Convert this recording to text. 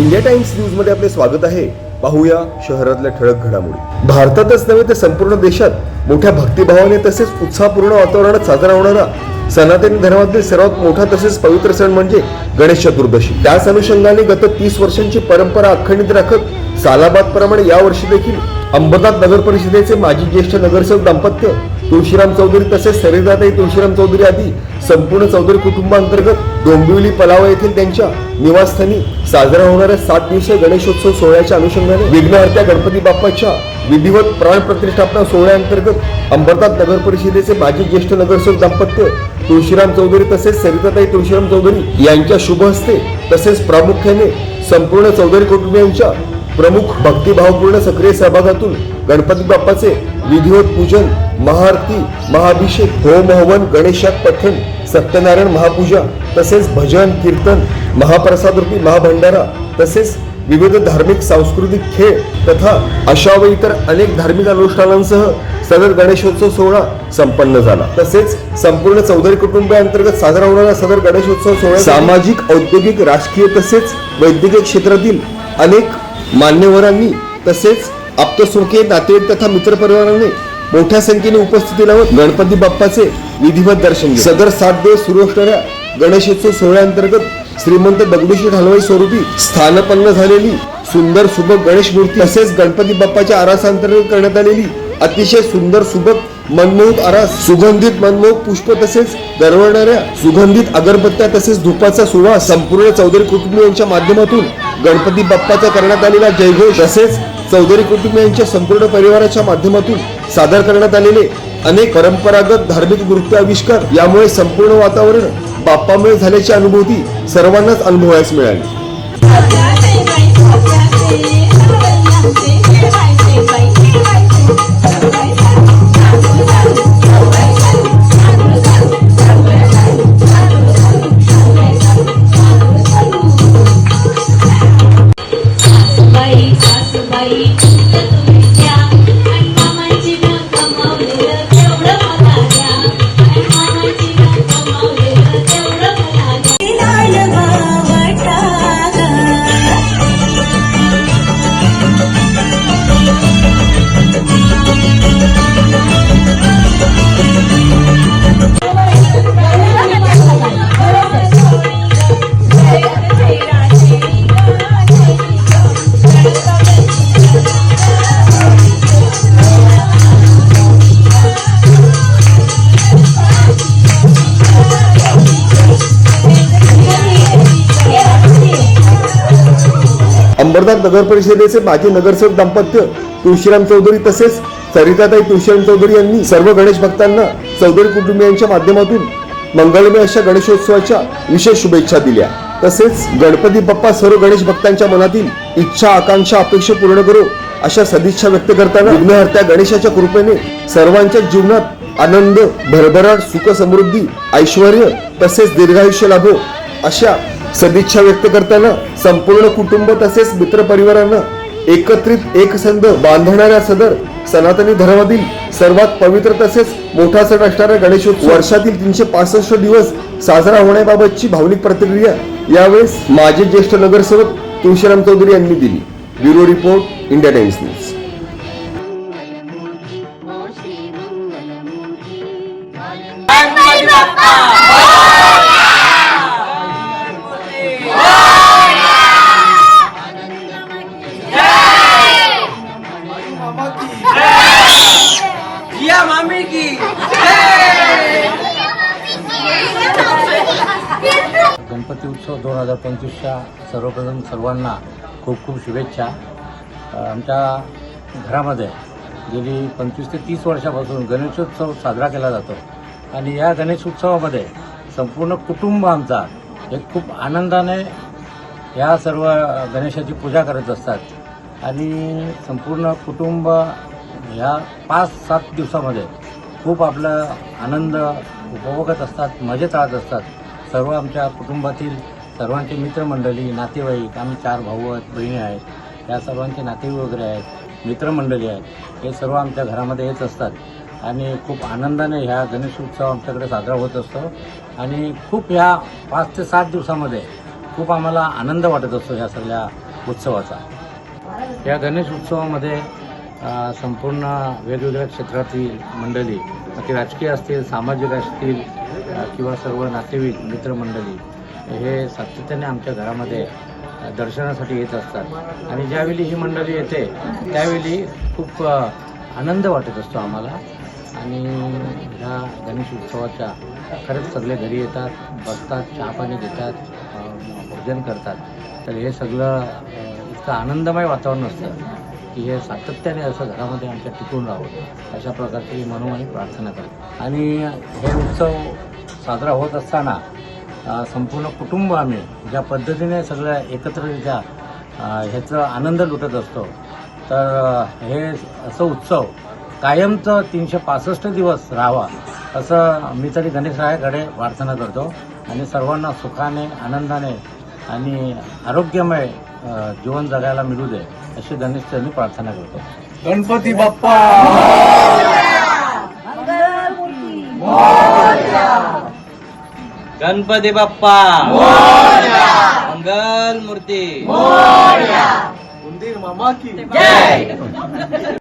India times न्यूजमध्ये आपले स्वागत आहे. पाहूया शहरातल्या ठळक घडामोडी. भारतातच नव्हे तर संपूर्ण देशात मोठ्या भक्तिभावाने तसेच उत्साहपूर्ण वातावरणात साजरा होणारा सनातन धर्मातील सर्वात मोठा तसेच पवित्र सण म्हणजे गणेश चतुर्दशी. त्याच अनुषंगाने गत तीस वर्षांची परंपरा अखंडित राखत सालाबाद प्रमाणे या वर्षी देखील अंबरनाथ नगर परिषदेचे माजी ज्येष्ठ नगरसेवक दाम्पत्य तुळशीराम चौधरी तसेच सरिताताई तुळशीराम चौधरी आदी संपूर्ण चौधरी कुटुंबांतर्गत डोंबिवली पलावा येथील त्यांच्या निवासस्थानी साजरा होणाऱ्या सात दिवसीय गणेशोत्सव सोहळ्याच्या अनुषंगाने विघ्नहर्त्या गणपती बाप्पाच्या विधिवत प्राण प्रतिष्ठापना सोहळ्याअंतर्गत अंबरनाथ नगर परिषदेचे माजी ज्येष्ठ नगरसेवक दाम्पत्य तुळशीराम चौधरी तसेच सरिताताई तुळशीराम चौधरी यांच्या शुभ हस्ते तसेच प्रामुख्याने संपूर्ण चौधरी कुटुंबियांच्या प्रमुख भक्तिभावपूर्ण सक्रिय सहभागातून गणपती बाप्पाचे विधिवत पूजन महाआरती महाभिषेक होम हवन गणेशात पठण सत्यनारायण महापूजा तसेच भजन कीर्तन महाप्रसादरूपी महाभंडारा तसेच विविध धार्मिक सांस्कृतिक खेळ तथा अशा व इतर अनेक धार्मिक अनुष्ठानांसह सदर गणेशोत्सव सोहळा संपन्न झाला. तसेच संपूर्ण चौधरी कुटुंबाअंतर्गत साजरा होणारा सदर गणेशोत्सव सोहळा सामाजिक औद्योगिक राजकीय तसेच वैद्यकीय क्षेत्रातील अनेक मान्यवरांनी तसेच आप्तसुखे नातेवाईक तथा मित्रपरिवाराने मोठ्या संख्येने उपस्थिती लावत गणपती बाप्पाचे विधिवत दर्शन सदर सात दिवस सुरू असणाऱ्या गणेशोत्सव सोहळ्याअंतर्गत श्रीमंत दगडूशेठ हलवाई स्वरूपी स्थानपन्न झालेली सुंदर सुबक गणेश मूर्ती तसेच गणपती बाप्पाच्या आरासांतर्गत करण्यात आलेली अतिशय सुंदर सुबक मनमोहक आरास सुगंधित मनमोहक पुष्प तसेच दरवळणाऱ्या सुगंधित अगरबत्त्या तसेच धुपाचा सुवास संपूर्ण चौधरी कुटुंबियांच्या माध्यमातून गणपती बाप्पाचा करण्यात आलेला जयघोष तसेच चौधरी कुटुंबियांच्या संपूर्ण परिवाराच्या माध्यमातून सादर करण्यात आलेले अनेक परंपरागत धार्मिक नृत्य आविष्कार यामुळे संपूर्ण वातावरण बाप्पामुळे झाल्याची अनुभूती सर्वांनाच अनुभवायला मिळाली. अंबरनाथ नगर परिषदेचे माजी नगरसेवक दाम्पत्य तुळशीराम चौधरी तसेच सरिताताई तुळशीराम चौधरी यांनी सर्व गणेश भक्तांना चौधरी कुटुंबियांच्या माध्यमातून मंगळमय अशा गणेशोत्सवाच्या विशेष शुभेच्छा दिल्या. तसेच गणपती बाप्पा सर्व गणेश भक्तांच्या मनातील इच्छा आकांक्षा अपेक्षा पूर्ण करो अशा सदिच्छा व्यक्त करताना विघ्नहर्त्या गणेशाच्या कृपेने सर्वांच्या जीवनात आनंद भरभराट सुख समृद्धी ऐश्वर तसेच दीर्घायुष्य लाभो अशा सदिच्छा व्यक्त करताना संपूर्ण कुटुंब तसेच मित्र परिवारांना एकत्रित एकसंध बांधणाऱ्या सदर सनातनी धर्मातील सर्वात पवित्र तसेच मोठा सण असणाऱ्या गणेशोत्सव वर्षातील तीनशे पासष्ट दिवस साजरा होण्याबाबतची भावनिक प्रतिक्रिया यावेळेस माजी ज्येष्ठ नगरसेवक तुळशीराम चौधरी यांनी दिली. Bureau report India Times news. Ganpati उत्सव दोन हजार पंचवीसच्या सर्वप्रथम सर्वांना खूप खूप शुभेच्छा. आमच्या घरामध्ये गेली पंचवीस ते तीस वर्षापासून गणेशोत्सव साजरा केला जातो आणि या गणेश उत्सवामध्ये संपूर्ण कुटुंब आमचा एक खूप आनंदाने या सर्व गणेशाची पूजा करत असतात. आणि संपूर्ण कुटुंब ह्या पाच सात दिवसामध्ये खूप आपलं आनंद उपभोगत असतात मजेत राहत असतात. सर्व आमच्या कुटुंबातील सर्वांचे मित्रमंडळी नातेवाईक आम्ही चार भाऊ आहेत बहिणी आहेत या सर्वांचे नातेवाईक वगैरे आहेत मित्रमंडळी आहेत हे सर्व आमच्या घरामध्ये येत असतात. आणि खूप आनंदाने ह्या गणेश उत्सव आमच्याकडे साजरा होत असतो. आणि खूप ह्या पाच ते सात दिवसामध्ये खूप आम्हाला आनंद वाटत असतो ह्या सगळ्या उत्सवाचा. या गणेश उत्सवामध्ये संपूर्ण वेगवेगळ्या क्षेत्रातील मंडळी ती राजकीय असतील सामाजिक असतील किंवा सर्व नातेवाईक मित्रमंडळी हे सातत्याने आमच्या घरामध्ये दर्शनासाठी येत असतात. आणि ज्यावेळी ही मंडळी येते त्यावेळी खूप आनंद वाटत असतो आम्हाला. आणि ह्या गणेश उत्सवाच्या खरंच सगळे घरी येतात बसतात चहा पाणी घेतात भोजन करतात. तर हे सगळं इतकं आनंदमय वातावरण असतं. की हे सातत्याने असं घरामध्ये आमच्या टिकून राहावं. अशा प्रकारची मनोमनी प्रार्थना करते. आणि हे उत्सव साजरा होत असताना संपूर्ण कुटुंब आम्ही ज्या पद्धतीने सगळ्या एकत्ररित्या ह्याचा आनंद लुटत असतो तर हे असं उत्सव कायमचं तीनशे पासष्ट दिवस राहावा असं मी तरी गणेशरायाकडे प्रार्थना करतो. आणि सर्वांना सुखाने आनंदाने आणि आरोग्यमय जीवन जगायला मिळू दे. अशी चरणी प्रार्थना करतो. गणपती बाप्पा! गणपती बाप्पा! मंगल मूर्ती! मामा की